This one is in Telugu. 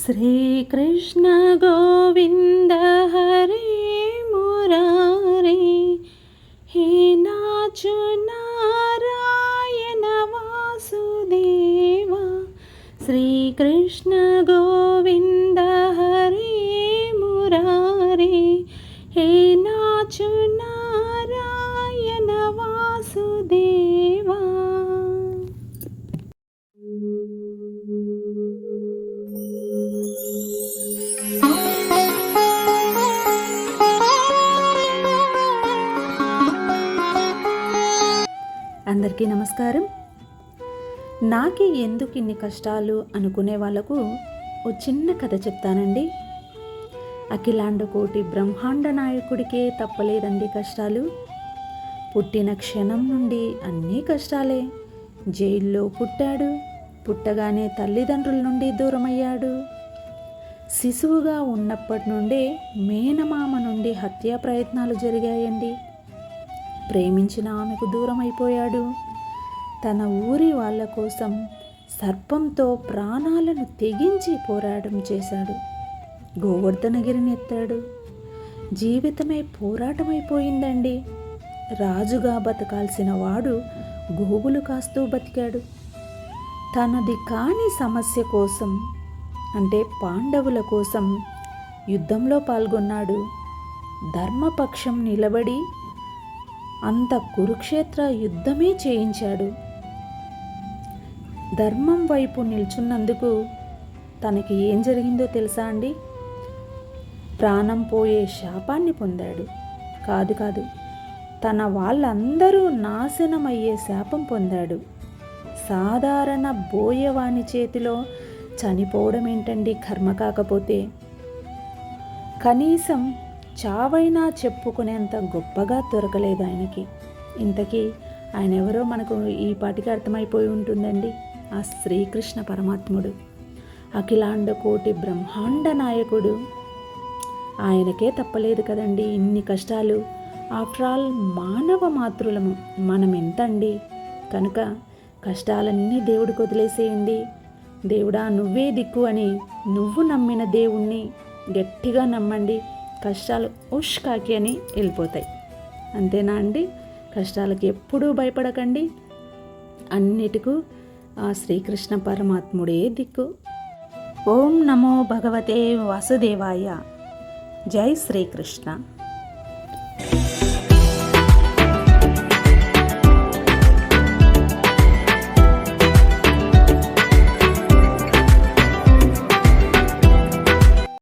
श्रीकृष्ण गोविन्द हरे मुरारे हे नाचु नारायण वासुदेव श्रीकृष्ण అందరికీ నమస్కారం. నాకే ఎందుకు ఇన్ని కష్టాలు అనుకునే వాళ్ళకు ఓ చిన్న కథ చెప్తానండి. అఖిలాండ కోటి బ్రహ్మాండ నాయకుడికే తప్పలేదండి కష్టాలు. పుట్టిన క్షణం నుండి అన్నీ కష్టాలే. జైల్లో పుట్టాడు. పుట్టగానే తల్లిదండ్రుల నుండి దూరమయ్యాడు. శిశువుగా ఉన్నప్పటి నుండే మేనమామ నుండి హత్యా ప్రయత్నాలు జరిగాయండి. ప్రేమించిన ఆమెకు దూరమైపోయాడు. తన ఊరి వాళ్ళ కోసం సర్పంతో ప్రాణాలను తెగించి పోరాటం చేశాడు. గోవర్ధనగిరిని ఎత్తాడు. జీవితమే పోరాటమైపోయిందండి. రాజుగా బతకాల్సిన వాడు గోవులు కాస్తూ బతికాడు. తనది కాని సమస్య కోసం అంటే పాండవుల కోసం యుద్ధంలో పాల్గొన్నాడు. ధర్మపక్షం నిలబడి అంత కురుక్షేత్ర యుద్ధమే చేయించాడు. ధర్మం వైపు నిల్చున్నందుకు తనకి ఏం జరిగిందో తెలుసా అండి? ప్రాణం పోయే శాపాన్ని పొందాడు. కాదు కాదు తన వాళ్ళందరూ నాశనమయ్యే శాపం పొందాడు. సాధారణ బోయవాని చేతిలో చనిపోవడం ఏంటండి కర్మ కాకపోతే? కనీసం చావైనా చెప్పుకునేంత గొప్పగా దొరకలేదు ఆయనకి. ఇంతకీ ఆయన ఎవరో మనకు ఈ పాటికి అర్థమైపోయి ఉంటుందండి. ఆ శ్రీకృష్ణ పరమాత్ముడు. అఖిలాండ కోటి బ్రహ్మాండ నాయకుడు. ఆయనకే తప్పలేదు కదండి ఇన్ని కష్టాలు. ఆఫ్టర్ ఆల్ మానవ మాతృలము మనం ఎంతండి కనుక కష్టాలన్నీ దేవుడికి వదిలేసేయండి. దేవుడా నువ్వే దిక్కు అని నువ్వు నమ్మిన దేవుణ్ణి గట్టిగా నమ్మండి. కష్టాలు ఉష్ కాకి అని వెళ్ళిపోతాయి. అంతేనా అండి? కష్టాలకి ఎప్పుడూ భయపడకండి. అన్నిటికూ ఆ శ్రీకృష్ణ పరమాత్ముడే దిక్కు. ఓం నమో భగవతే వాసుదేవాయ. జై శ్రీకృష్ణ.